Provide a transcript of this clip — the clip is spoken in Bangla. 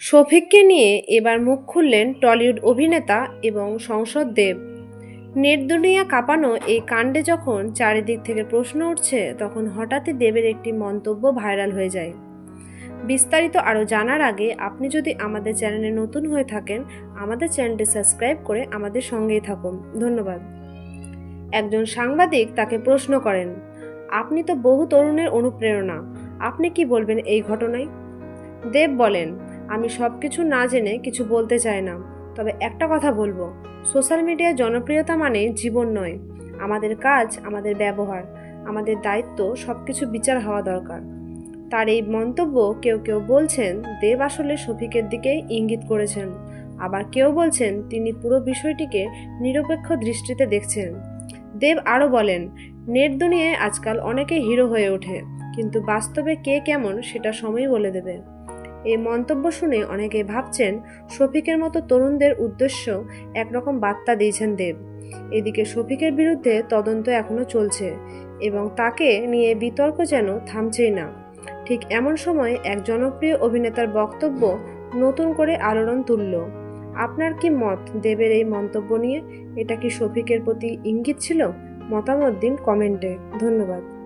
শফিককে নিয়ে এবার মুখ খুললেন টলিউড অভিনেতা এবং সংসদ দেব। নেট দুনিয়া কাঁপানো এই কাণ্ডে যখন চারিদিক থেকে প্রশ্ন উঠছে, তখন হঠাৎই দেবের একটি মন্তব্য ভাইরাল হয়ে যায়। বিস্তারিত আরও জানার আগে আপনি যদি আমাদের চ্যানেলে নতুন হয়ে থাকেন, আমাদের চ্যানেলটি সাবস্ক্রাইব করে আমাদের সঙ্গেই থাকুন। ধন্যবাদ। একজন সাংবাদিক তাকে প্রশ্ন করেন, আপনি তো বহু তরুণের অনুপ্রেরণা, আপনি কি বলবেন এই ঘটনায়? দেব বলেন আমি সব কিছু না জেনে কিছু বলতে চাই না। তবে একটা কথা বলব, সোশ্যাল মিডিয়ায় জনপ্রিয়তা মানে জীবন নয়, আমাদের কাজ, আমাদের ব্যবহার, আমাদের দায়িত্ব সব কিছু বিচার হওয়া দরকার। তার এই মন্তব্য কেউ কেউ বলছেন, দেব আসলে শফিকের দিকে ইঙ্গিত করেছেন। আবার কেউ বলছেন, তিনি পুরো বিষয়টিকে নিরপেক্ষ দৃষ্টিতে দেখছেন। দেব আরও বলেন, নেট দুনিয়ায় আজকাল অনেকে হিরো হয়ে ওঠে, কিন্তু বাস্তবে কে কেমন সেটা সময় বলে দেবে। এই মন্তব্য শুনে অনেকে ভাবছেন শফিকের মতো তরুণদের উদ্দেশ্য একরকম বার্তা দিয়েছেন দেব। এদিকে শফিকের বিরুদ্ধে তদন্ত এখনও চলছে এবং তাকে নিয়ে বিতর্ক যেন থামছেই না। ঠিক এমন সময় এক জনপ্রিয় অভিনেতার বক্তব্য নতুন করে আলোড়ন তুলল। আপনার কি মত দেবের এই মন্তব্য নিয়ে? এটা কি শফিকের প্রতি ইঙ্গিত ছিল? মতামত দিন কমেন্টে। ধন্যবাদ।